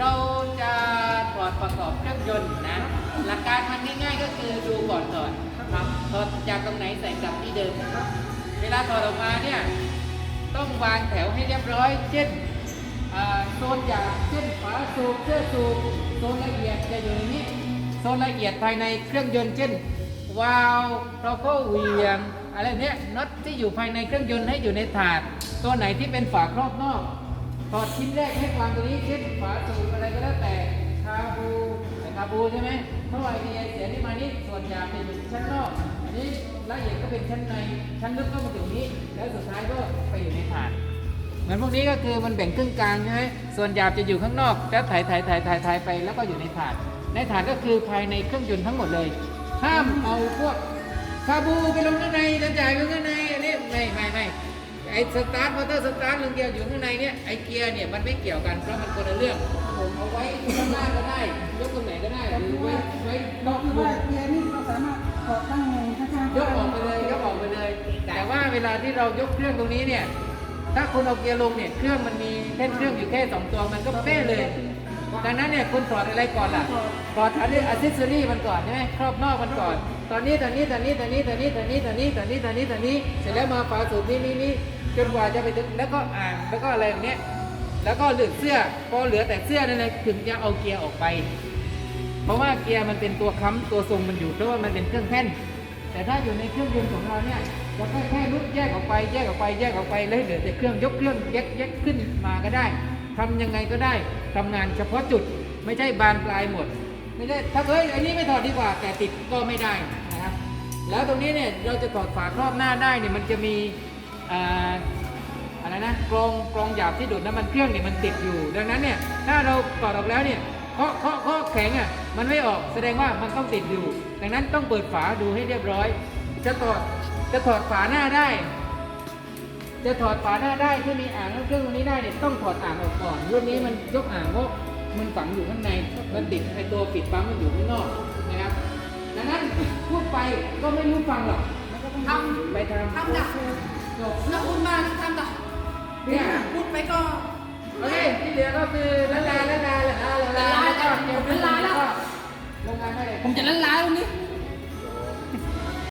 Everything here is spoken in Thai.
เราจะถอดประกอบเครื่องยนต์นะ หลักการมันง่ายๆก็คือดูก่อนถอดครับถอดจากตรงไหนใส่กลับที่เดิมครับเวลาถอดออกมาเนี่ยต้องวางแถวให้เรียบร้อย เช่นโซนหยาบเช่นฝาสูบเสื้อสูบโซนละเอียดจะอยู่ในนี้โซนละเอียดภายในเครื่องยนต์เช่นวาล์วเราก็เหวียงอะไรเนี้ยน็อตที่อยู่ภายในเครื่องยนต์ให้อยู่ในถาด ตัวไหนที่เป็นฝาครอบนอก ถอดชิ้นแรกให้ควางตรงนี้เช่นฝาสูบอะไรก็แล้วแต่คาบูแต่คาบูใช่ไหมเท่าไหร่ดีไอเสียนี่มานี่ส่วนหยาบจะอยู่ชั้นนอกอันนี้ละเอียดก็เป็นชั้นในชั้นลึกก็มาอยู่นี้ แล้วสุดท้ายก็ไปอยู่ในถาดเหมือนพวกนี้ก็คือมันแบ่งครึ่งกลางใช่ไหมส่วนหยาบจะอยู่ข้างนอก แล้วถ่ายถ่ายถ่ายถ่ายถ่ายไปแล้วก็อยู่ในถาด ในถาดก็คือภายในเครื่องยนต์ทั้งหมดเลย ห้ามเอาพวกคาบูไปลงข้างในแล้วจ่ายไปข้างในอันนี้ไม่ไม่ไม่ไอสตาร์ทมอเตอร์สตาร์ทเรื่อ เดียวอยู่ข้างในเนี่ยไอเกียร์เนี่ยมันไม่เกี่ยวกันเพราะมันคนละเรื่องผมเอาไว้ข้างหน้าก็ได้ยกตรงไหนก็ได้หรือไว้ไว้นอกคือวว่าเกียร์นี่เราสามารถถอดตั้งในข้างๆยกออกไปเลยยกออกไปเลย แต่ว่าเวลาที่เรายกเครื่องตรงนี้เนี่ย ถ้าคุณเอาเกียร์ลงเนี่ยเครื่องมันมีแค่เครื่องอยู่แค่สองตัวมันก็เป๊ะเลย ดังนั้นเนี่ยคุณถอดอะไรก่อนล่ะถอดอันนี้อัซเซอรี่มันก่อนใช่ไหมครอบนอกมันก่อน ตอนนี้ตอนนี้ตอนนี้ตอนนี้ตอนนี้ตอนนี้ตอนนี้ตอนนี้ตอนนี้ตอนนี้เสร็จแล้วมาฝาสูบนี่นี่นี่ จนกว่าจะไปถึงแล้วก็อ่างแล้วก็อะไรแบบเนี้ยแล้วก็เหลือเสื้อพอเหลือแต่เสื้อนั่นแหละถึงจะเอาเกียร์ออกไป เพราะว่าเกียร์มันเป็นตัวค้ำตัวทรงมันอยู่เพราะว่ามันเป็นเครื่องแท่นแต่ถ้าอยู่ในเครื่องยนต์ของเราเนี่ยเราแค่แค่รุดแยกออกไปแยกออกไปแยกออกไปแล้วเหลือแต่เครื่องยกเครื่องแยกแยกขึ้นมาก็ได้ทำยังไงก็ได้ทำงานเฉพาะจุดไม่ใช่บานปลายหมด ไม่ใช่ถ้าเฮ้ยอันนี้ไม่ถอดดีกว่าแต่ติดก็ไม่ได้นะครับแล้วตรงนี้เนี่ยเราจะถอดฝาครอบหน้าได้เนี่ยมันจะมี อ่าอะไรนะกรองกรองหยาบที่ดูดน้ำมันเครื่องเนี่ยมันติดอยู่ ดังนั้นเนี่ยถ้าเราถอดออกแล้วเนี่ยเคาะเคาะเคาะแข็งอะมันไม่ออกแสดงว่ามันต้องติดอยู่ ดังนั้นต้องเปิดฝาดูให้เรียบร้อย จะถอดจะถอดฝาหน้าได้ จะถอดฝาหน้าได้ที่มีอ่างเครื่องตรงนี้ได้เนี่ยต้องถอดอ่างออกก่อนรุ่นนี้มันยกอ่างเพราะมันฝังอยู่ข้างในมันติดไอตัวปิดปั๊มมันอยู่ข้างนอกนะครับดังนั้นพูดไปก็ไม่รู้ฟังหรอกทำไปทำทำจ้ะจ นักบุญมากทำต่อเนี่ยพูดไปก็โอเคที่เหลือก็คือละลายละลายละลายละลาละลาละลาย